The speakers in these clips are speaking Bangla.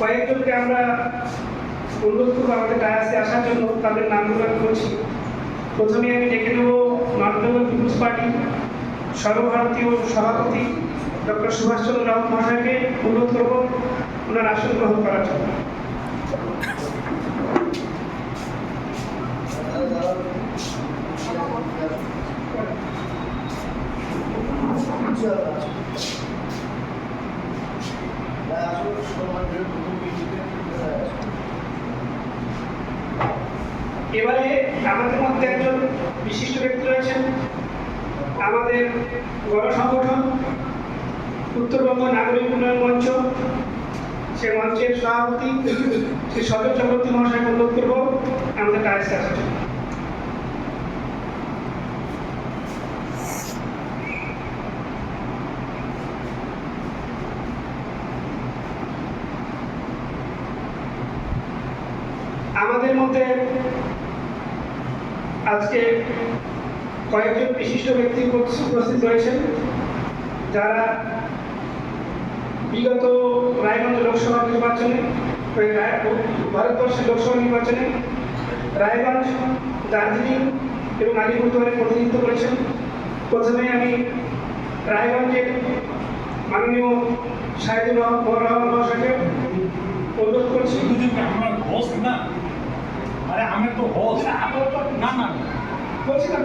কয়েকজনকে আমরা অনুরোধ করব আমাদের ডায়াসে আসার জন্য, তাদের নামগুলো আমি বলছি। প্রথমে আমি ডেকে নেব নর্থ বেঙ্গল পিপুলস পার্টি সর্বভারতীয় সভাপতি ডক্টর সুভাষচন্দ্র রাউত মহাশয়কে অনুরোধ করব ওনার আসন গ্রহণ করার জন্য। এবারে আমাদের মধ্যে একজন বিশিষ্ট ব্যক্তি রয়েছেন আমাদের গণসংগঠন, উত্তরবঙ্গ নাগরিক উন্নয়ন মঞ্চ। সে মঞ্চের সভাপতি শ্রী সজল চক্রবর্তী মহাশয় অনুরোধ করব, আমাদের কাজে আমাদের মধ্যে আজকে কয়েকজন বিশিষ্ট ব্যক্তি উপস্থিত রয়েছেন, যারা বিগত রায়গঞ্জ লোকসভা নির্বাচনে ভারতবর্ষের লোকসভা নির্বাচনে রায়গঞ্জ, দার্জিলিং এবং আলিপুরদুয়ারে প্রতিনিধিত্ব করেছেন। প্রথমে আমি রায়গঞ্জের মাননীয় সাহেদুর রহমান মহাশয়কে অনুরোধ করছি। না? আরে আমি তো হোস্ট না না বলছিলাম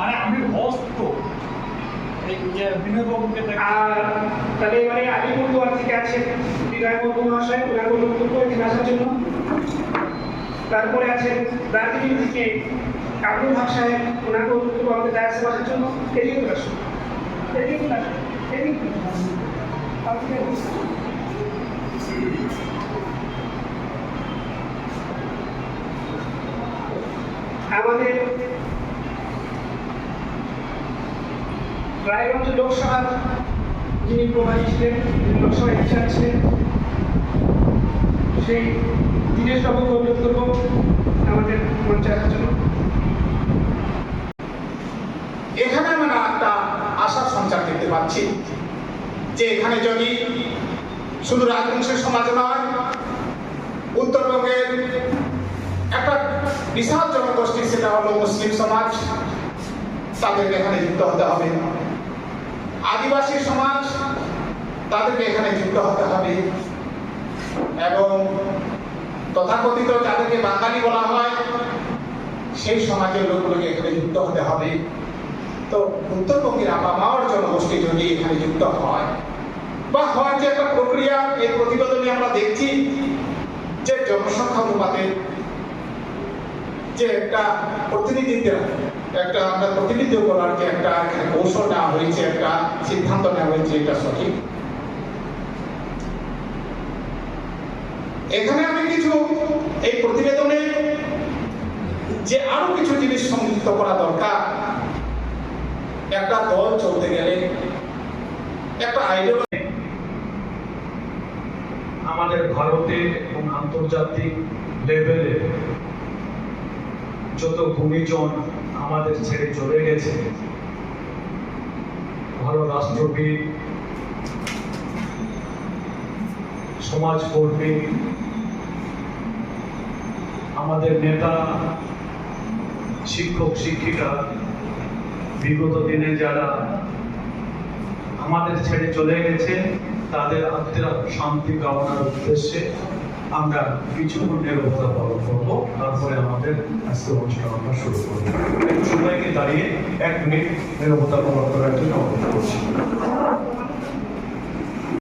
আরে আমি হোস্ট তো। আর তাহলে এবারে এখানে আসার জন্য। তারপরে আছেন দার্জিলিং থেকে কাবুল হক সাহেব, ওনাকে করব আমাদের ডায়াসে বসার জন্য। এদিকে চলে আসুন। এদিকে আসুন। এদিকে চলে আসুন। আপনি বসুন। আমাদের রায়গঞ্জ লোকসভার যিনি প্রভারী ছিলেন লোকসভা ইনচার্জ ছিলেন, সেই দীনেশ বাবুকে অনুরোধ করব আমাদের মঞ্চে আসার জন্য। এখানে আমরা একটা আশার সঞ্চার দেখতে পাচ্ছি যে এখানে যদি শুধু রাজবংশের সমাজ নয়, উত্তরবঙ্গের একটা বিশাল জনগোষ্ঠী সেটা হলো মুসলিম সমাজ। তাদেরকে এখানে যুক্ত হতে হবে। আদিবাসী সমাজ, তাদেরকে এখানে যুক্ত হতে হবে। এবং তথাকথিত যাদেরকে বাঙালি বলা হয়, সেই সমাজের লোকগুলোকে এখানে যুক্ত হতে হবে। তো উত্তরবঙ্গের আপামাওয়ার জনগোষ্ঠী যদি এখানে যুক্ত হয়, বা হয় যে একটা প্রক্রিয়া, এই প্রতিবেদনে আমরা দেখছি যে জনসংখ্যা অনুপাতে যে একটা প্রতিনিধিত্বের একটা আমরা প্রতিনিধিত্ব করার যে একটা কৌশল নেওয়া হয়েছে, একটা সিদ্ধান্ত নেওয়া হয়েছে, এটা সঠিক। এখানে আমি কিছু, এই প্রতিবেদনে যে আরও কিছু জিনিস সংযুক্ত করা দরকার, একটা দল চলতে গেলে, একটা আইডিয়া আমাদের ভারতে এবং আন্তর্জাতিক লেভেলে যত গুণীজন আমাদের ছেড়ে চলে গেছে, ভালো রাষ্ট্রবিদ, সমাজকর্মী, আমাদের নেতা, শিক্ষক, শিক্ষিকা, বিগত দিনে যারা আমাদের ছেড়ে চলে গেছে, তাদের আত্মীয় শান্তি কামনার উদ্দেশ্যে আমরা কিছুক্ষণ নিরবতা পালন করব। তারপরে আমাদের আজকে অনুষ্ঠান আমরা শুরু করব। সবাইকে দাঁড়িয়ে এক মিনিট নিরবতা পালন করার জন্য অনুরোধ করছি।